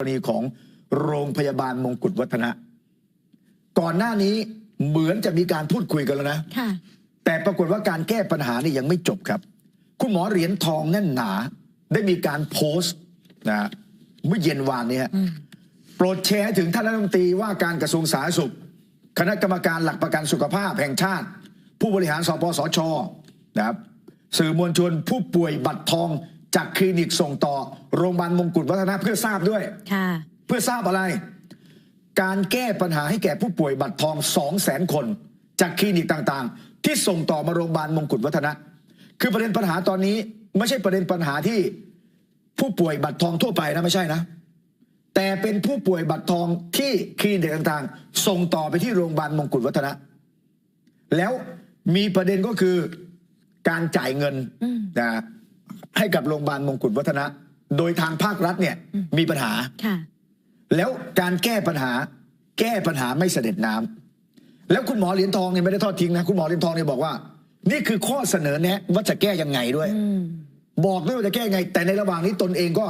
กรณีของโรงพยาบาลมงกุฎวัฒนะ ก่อนหน้านี้เหมือนจะมีการพูดคุยกันแล้วนะค่ะแต่ปรากฏว่าการแก้ปัญหานี่ยังไม่จบครับ คุณหมอเหรียญทองแน่นหนา ได้มีการโพสต์นะเมื่อเย็นวานนี้ฮะอืมโปรดแชร์ให้ถึงท่านรัฐมนตรีว่าการกระทรวงสาธารณสุข คณะกรรมการหลักประกันสุขภาพแห่งชาติ ผู้บริหารสปสชนะครับสื่อมวลชนผู้ป่วยบัตรทองจากคลินิกส่งต่อ โรงพยาบาลมงกุฎวัฒนะเพื่อทราบด้วยค่ะเพื่อทราบอะไร การแก้ปัญหาให้แก่ผู้ป่วยบัตรทอง2 0 0แสนคน จากคลินิกต่างๆ ที่ส่งต่อมาโรงพยาบาลมงกุฎวัฒนะ คือประเด็นปัญหาตอนนี้ ไม่ใช่ประเด็นปัญหาที่ผู้ป่วยบัตรทองทั่วไปนะไม่ใช่นะ แต่เป็นผู้ป่วยบัตรทองที่คลินิกต่างๆ ส่งต่อไปที่โรงพยาบาลมงกุฎวัฒนะ แล้วมีประเด็นก็คือการจ่ายเงินอืมนะให้กับโรงพยาบาลมงกุฎวัฒนะ โดยทางภาครัฐเนี่ยมีปัญหา ค่ะ แล้วการแก้ปัญหา แก้ปัญหาไม่เสด็จน้ำแล้วคุณหมอเหรียญทองเนี่ยไม่ได้ทอดทิ้งนะคุณหมอเหรียญทองเนี่ยบอกว่า นี่คือข้อเสนอแนะว่าจะแก้ยังไงด้วย อืม บอกด้วยว่าจะแก้ยังไง แต่ในระหว่างนี้ตนเองก็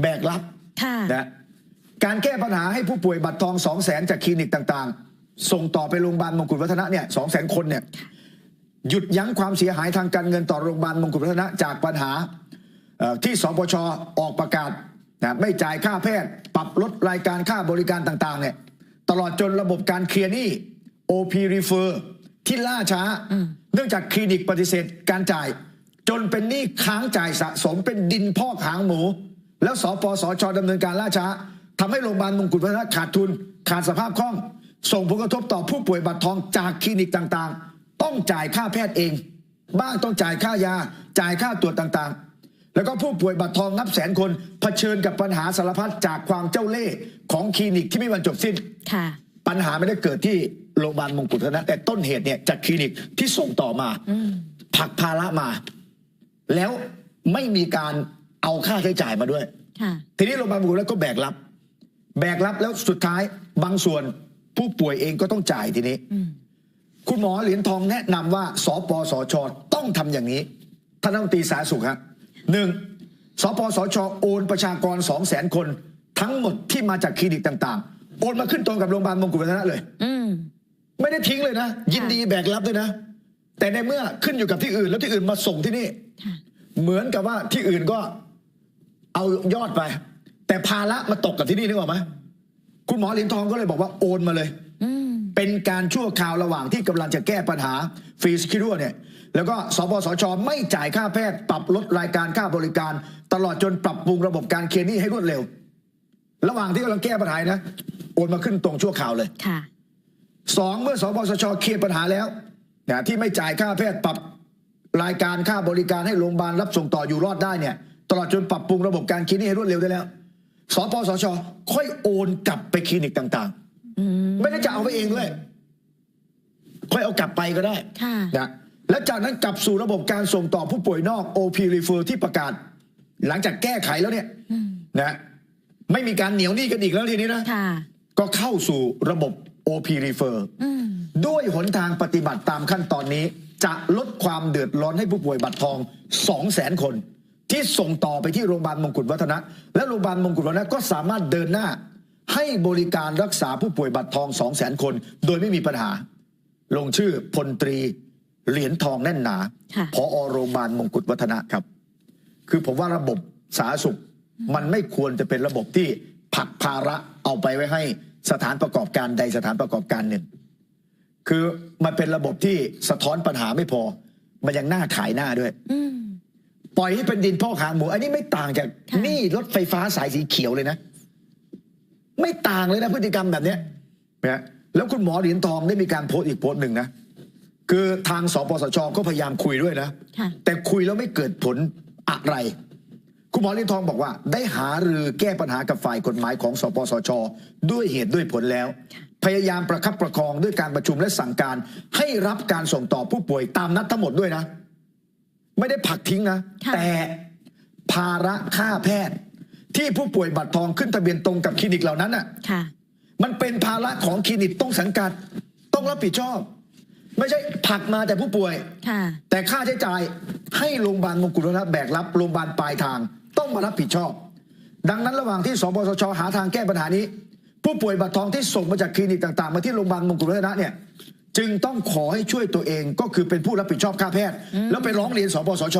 แบกรับ ค่ะ นะการแก้ปัญหาให้ผู้ป่วยบัตรทองสองแสนจากคลินิกต่างๆ ส่งต่อไปโรงพยาบาลมงกุฎวัฒนะเนี่ยสองแสนคนเนี่ย หยุดยั้งความเสียหายทางการเงินต่อโรงพยาบาลมงกุฎวัฒนะจากปัญหาเอ่อ ที่สปชออกประกาศนะไม่จ่ายค่าแพทย์ ปรับลดรายการค่าบริการต่างๆเนี่ยตลอดจนระบบการเคลียร์หนี้ OP refer ที่ล่าช้าอืมเนื่องจากคลินิกปฏิเสธการจ่าย จนเป็นหนี้ค้างจ่ายสะสมเป็นดินพอกหางหมู แล้วสปสชดำเนินการล่าช้าทำให้โรงพยาบาลมงกุฎวัฒนะขาดทุน ขาดสภาพคล่อง ส่งผลกระทบต่อผู้ป่วยบัตรทองจากคลินิกต่างๆ ต้องจ่ายค่าแพทย์เอง บ้างต้องจ่ายค่ายา จ่ายค่าตรวจต่างๆ แล้วก็ผู้ป่วยบัตรทองนับแสนคนเผชิญกับปัญหาสารพัดจากความเจ้าเล่ห์ของคลินิกที่ไม่มีวันจบสิ้นค่ะ ปัญหาไม่ได้เกิดที่โรงพยาบาลมงกุฎวัฒนะแต่ต้นเหตุเนี่ยจากคลินิกที่ส่งต่อมาอืมผลักภาระมา แล้วไม่มีการเอาค่าใช้จ่ายมาด้วย ค่ะ ทีนี้โรงพยาบาลมงกุฎวัฒนะก็แบกรับ แบกรับแล้วสุดท้ายบางส่วนผู้ป่วยเองก็ต้องจ่ายทีนี้ อืมคุณหมอเหรียญทองแนะนำว่า สปสช ต้องทำอย่างนี้ท่านรัฐมนตรีสาธารณสุขฮะ หนึ่งสปสชโอนประชากรสองแสนคน ทั้งหมดที่มาจากคลินิกต่างๆ โอนมาขึ้นตรงกับโรงพยาบาลมงกุฎวัฒนะเลยอืมไม่ได้ทิ้งเลยนะ ยินดีแบกรับด้วยนะ แต่ในเมื่อขึ้นอยู่กับที่อื่น แล้วที่อื่นมาส่งที่นี่ค่ะเหมือนกับว่าที่อื่นก็เอายอดไป แต่ภาระมาตกกับที่นี่นึกออกไหมคุณหมอเหรียญทองก็เลยบอกว่าโอนมาเลย อืม เป็นการชั่วคราวระหว่างที่กำลังจะแก้ปัญหาฟรีสคิรัวเนี่ยแล้วก็สปสช ไม่จ่ายค่าแพทย์ ปรับลดรายการค่าบริการ ตลอดจนปรับปรุงระบบการเคลียร์หนี้ให้รวดเร็ว ระหว่างที่กำลังแก้ปัญหานะโอนมาขึ้นตรงชั่วคราวเลยค่ะสองเมื่อสปสชเคลียร์ปัญหาแล้วนะที่ไม่จ่ายค่าแพทย์ปรับรายการค่าบริการให้โรงพยาบาลรับส่งต่ออยู่รอดได้เนี่ย ตลอดจนปรับปรุงระบบการคลินิกให้รวดเร็วได้แล้ว สปสช ค่อยโอนกลับไปคลินิกต่างอืมๆ ไม่ได้จะเอาไปเองด้วยค่อยเอากลับไปก็ได้ค่ะนะและจากนั้นกลับสู่ระบบการส่งต่อผู้ป่วยนอก OP refer ที่ประกาศ หลังจากแก้ไขแล้วเนี่ยอืมนะไม่มีการเหนียวหนี้กันอีกแล้วทีนี้นะค่ะก็เข้าสู่ระบบ OP refer อืมด้วยหนทางปฏิบัติตามขั้นตอนนี้ จะลดความเดือดร้อนให้ผู้ป่วยบัตรทอง 2 0 0 0 0 0คน ที่ส่งต่อไปที่โรงพยาบาลมงกุฎวัฒนะ และโรงพยาบาลมงกุฎวัฒนะก็สามารถเดินหน้า ให้บริการรักษาผู้ป่วยบัตรทอง2 0 0 0 0 0คน โดยไม่มีปัญหา ลงชื่อพลตรีเหรียญทองแน่นหนาค่ะพอโรงพยาบาลมงกุฎวัฒนะครับ คือผมว่าระบบสาธารณสุขมันไม่ควรจะเป็นระบบที่ผลักภาระเอาไปไว้ให้สถานประกอบการใดสถานประกอบการหนึ่ง คือมันเป็นระบบที่สะท้อนปัญหาไม่พอ มันยังน่าขายหน้าด้วยอืมปล่อยให้เป็นดินพ่อกหางหมู อันนี้ไม่ต่างจากค่ะหนี่รถไฟฟ้าสายสีเขียวเลยนะ ไม่ต่างเลยนะพฤติกรรมแบบเนี้ยนะแล้วคุณหมอเหรียญทองได้มีการโพสต์อีกโพสต์หนึ่งนะคือทางสปสชก็พยายามคุยด้วยนะ ค่ะ แต่คุยแล้วไม่เกิดผลอะไร คุณหมอเหรียญทองบอกว่า ได้หารือแก้ปัญหากับฝ่ายกฎหมายของสปสช ด้วยเหตุด้วยผลแล้ว พยายามประคับประคองด้วยการประชุมและสั่งการ ให้รับการส่งต่อผู้ป่วยตามนัดทั้งหมดด้วยนะ ไม่ได้ผลักทิ้งนะ ค่ะ แต่ภาระค่าแพทย์ ที่ผู้ป่วยบัตรทองขึ้นทะเบียนตรงกับคลินิกเหล่านั้นน่ะค่ะมันเป็นภาระของคลินิกต้องสังกัด ต้องรับผิดชอบ ไม่ใช่ผลักมาแต่ผู้ป่วยค่ะแต่ค่าใช้จ่ายให้โรงพยาบาลมงกุฎวัฒนะแบกรับโรงพยาบาลปลายทางต้องมารับผิดชอบ ดังนั้นระหว่างที่สปสชหาทางแก้ปัญหานี้ ผู้ป่วยบัตรทองที่ส่งมาจากคลินิกต่าง ๆ มาที่โรงพยาบาลมงกุฎวัฒนะเนี่ยจึงต้องขอให้ช่วยตัวเองก็คือเป็นผู้รับผิดชอบค่าแพทย์ แล้วไปร้องเรียนสปสช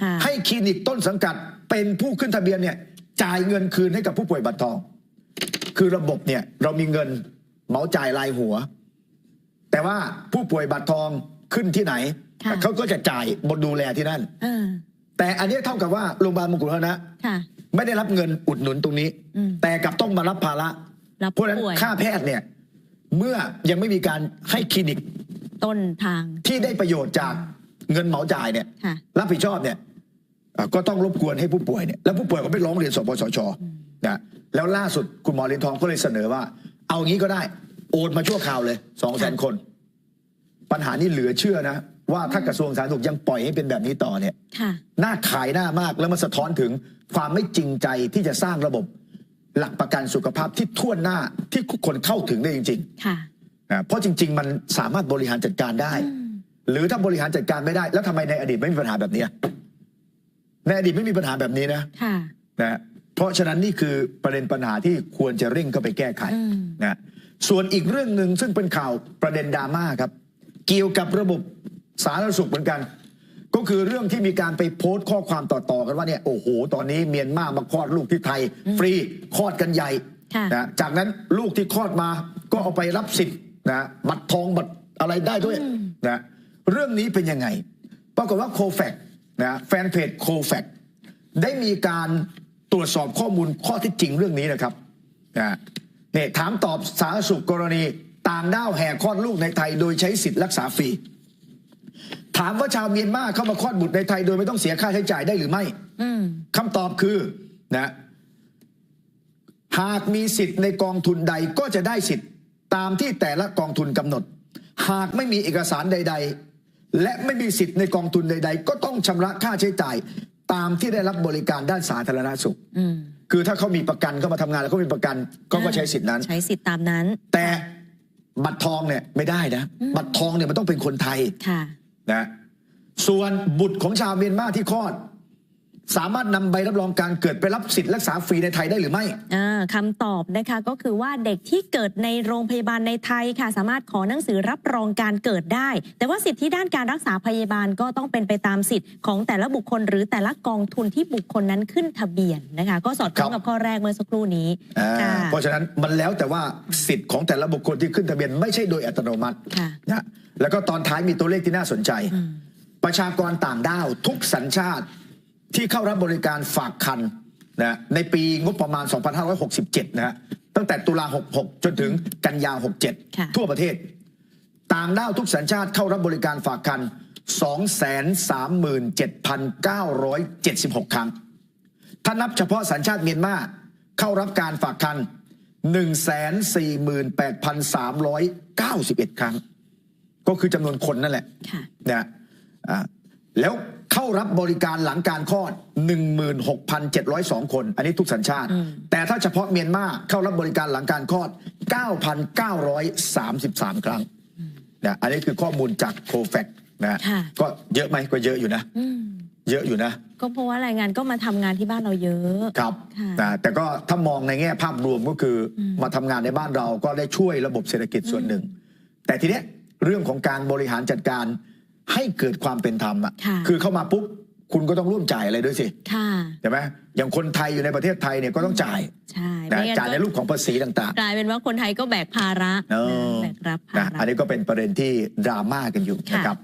ค่ะให้คลินิกต้นสังกัดเป็นผู้ขึ้นทะเบียนเนี่ย จ่ายเงินคืนให้กับผู้ป่วยบัตรทอง คือระบบเนี่ยเรามีเงินเหมาจ่ายรายหัว แต่ว่าผู้ป่วยบัตรทองขึ้นที่ไหนค่ะเขาก็จะจ่ายบนดูแลที่นั่นเออแต่อันนี้เท่ากับว่าโรงพยาบาลมงกุฎวัฒนะค่ะไม่ได้รับเงินอุดหนุนตรงนี้อืมแต่กลับต้องมารับภาระรับเพราะฉะนั้นป่วยค่าแพทย์เนี่ย เมื่อยังไม่มีการให้คลินิกต้นทางที่ได้ประโยชน์จากเงินเหมาจ่ายเนี่ยค่ะรับผิดชอบเนี่ยอะ ก็ต้องรบกวนให้ผู้ป่วยเนี่ยแล้วผู้ป่วยก็ไปร้องเรียนสปสชนะแล้วล่าสุดคุณหมอเหรียญทองก็เลยเสนอว่า เอางี้ก็ได้ โอนมาชั่วคราวเลยสองแสนคน ปัญหานี้เหลือเชื่อนะ ว่าถ้ากระทรวงสาธารณสุขยังปล่อยให้เป็นแบบนี้ต่อเนี่ยค่ะน่าขายหน้ามากแล้วมันสะท้อนถึงความไม่จริงใจที่จะสร้างระบบ หลักประกันสุขภาพที่ทั่วหน้าที่ทุกคนเข้าถึงได้จริงค่ะๆอะเพราะจริง ๆ มันสามารถบริหารจัดการได้อืมหรือถ้าบริหารจัดการไม่ได้ แล้วทำไมในอดีตไม่มีปัญหาแบบนี้อะ ในอดีตไม่มีปัญหาแบบนี้นะค่ะนะเพราะฉะนั้นนี่คือประเด็นปัญหาที่ควรจะเร่งเข้าไปแก้ไขอืมนะส่วนอีกเรื่องหนึ่งซึ่งเป็นข่าวประเด็นดราม่าครับ เกี่ยวกับระบบสาธารณสุขเหมือนกัน ก็คือเรื่องที่มีการไปโพสต์ข้อความต่อๆกันว่าเนี่ยโอ้โห ตอนนี้เมียนมามาคลอดลูกที่ไทย ฟรีคลอดกันใหญ่ค่ะนะจากนั้นลูกที่คลอดมาก็เอาไปรับสิทธิ์นะบัตรทองบัตรอะไรได้ด้วยนะเรื่องนี้เป็นยังไง ปรากฏว่าโคแฟก นะแฟนเพจโคแฟกได้มีการตรวจสอบข้อมูลข้อเที่จริงเรื่องนี้นะครับนะเนี่ยถามตอบสาธารณสุขกรณีต่างด้าวแห่คลอดลูกในไทย โดยใช้สิทธิ์รักษาฟรีถามว่าชาวเมียนมาเข้ามาคลอดบุตรในไทย โดยไม่ต้องเสียค่าใช้จ่ายได้หรือไม่อืมคำตอบคือนะหากมีสิทธิ์ในกองทุนใดก็จะได้สิทธิ์ตามที่แต่ละกองทุนกำหนด หากไม่มีเอกสารใดๆ และไม่มีสิทธิ์ในกองทุนใด ๆ ก็ต้องชำระค่าใช้จ่ายตามที่ได้รับบริการด้านสาธารณสุขอืมคือถ้าเขามีประกันเขามาทำงานแล้วเขามีประกันเขาก็ใช้สิทธิ์นั้น ใช้สิทธิ์ตามนั้น แต่บัตรทองเนี่ยไม่ได้นะ บัตรทองเนี่ยมันต้องเป็นคนไทยค่ะนะส่วนบุตรของชาวเมียนมาที่คลอด สามารถนำใบรับรองการเกิดไปรับสิทธิ์รักษาฟรีในไทยได้หรือไม่อ่าคำตอบนะคะก็คือว่าเด็กที่เกิดในโรงพยาบาลในไทยค่ะ สามารถขอหนังสือรับรองการเกิดได้ แต่ว่าสิทธิด้านการรักษาพยาบาลก็ต้องเป็นไปตามสิทธิ์ของแต่ละบุคคล หรือแต่ละกองทุนที่บุคคลนั้นขึ้นทะเบียนนะคะ ก็สอดคล้องครับกับข้อแรกเมื่อสักครู่นี้อ่าค่ะเพราะฉะนั้นมันแล้วแต่ว่าสิทธิ์ของแต่ละบุคคลที่ขึ้นทะเบียนไม่ใช่โดยอัตโนมัติค่ะนะแล้วก็ตอนท้ายมีตัวเลขที่น่าสนใจอืมประชากรต่างด้าวทุกสัญชาติ ที่เข้ารับบริการฝากคันนะในปีงบประมาณ 2567 นะฮะตั้งแต่ตุลา 66 จนถึงกันยาค่ะ67 ทั่วประเทศ ต่างด้าวทุกสัญชาติเข้ารับบริการฝากคัน 237,976 ครั้ง ถ้านับเฉพาะสัญชาติเมียนมาเข้ารับการฝากคัน 148,391 ครั้ง ก็คือจำนวนคนนั่นแหละค่ะนะอ่าแล้วเข้ารับบริการหลังการคลอด 16,702 คน อันนี้ทุกสัญชาติอืมแต่ถ้าเฉพาะเมียนมาเข้ารับบริการหลังการคลอด 9,933 ครั้งนะอันนี้คือข้อมูลจากโคแฟกนะค่ะก็เยอะไหมก็เยอะอยู่นะอืมเยอะอยู่นะ ก็เพราะว่าแรงงานก็มาทำงานที่บ้านเราเยอะครับค่ะนะแต่ก็ถ้ามองในแง่ภาพรวมก็คืออมาทำงานในบ้านเราก็ได้ช่วยระบบเศรษฐกิจส่วนหนึ่ง แต่ทีเนี้ยเรื่องของการบริหารจัดการ ให้เกิดความเป็นธรรมอะค่ะ คือเข้ามาปุ๊บคุณก็ต้องร่วมจ่ายอะไรด้วยสิค่ะ ใช่ไหมอย่างคนไทยอยู่ในประเทศไทยเนี่ยก็ต้องจ่ายใช่นะไม่งั้นจ่ายในก็รูปของภาษีต่าง กลายเป็นว่าคนไทยก็แบกภาระๆเออ แบกรับภานะระ อันนี้ก็เป็นประเด็นที่ดราม่ากันอยู่ค่ะนะครับ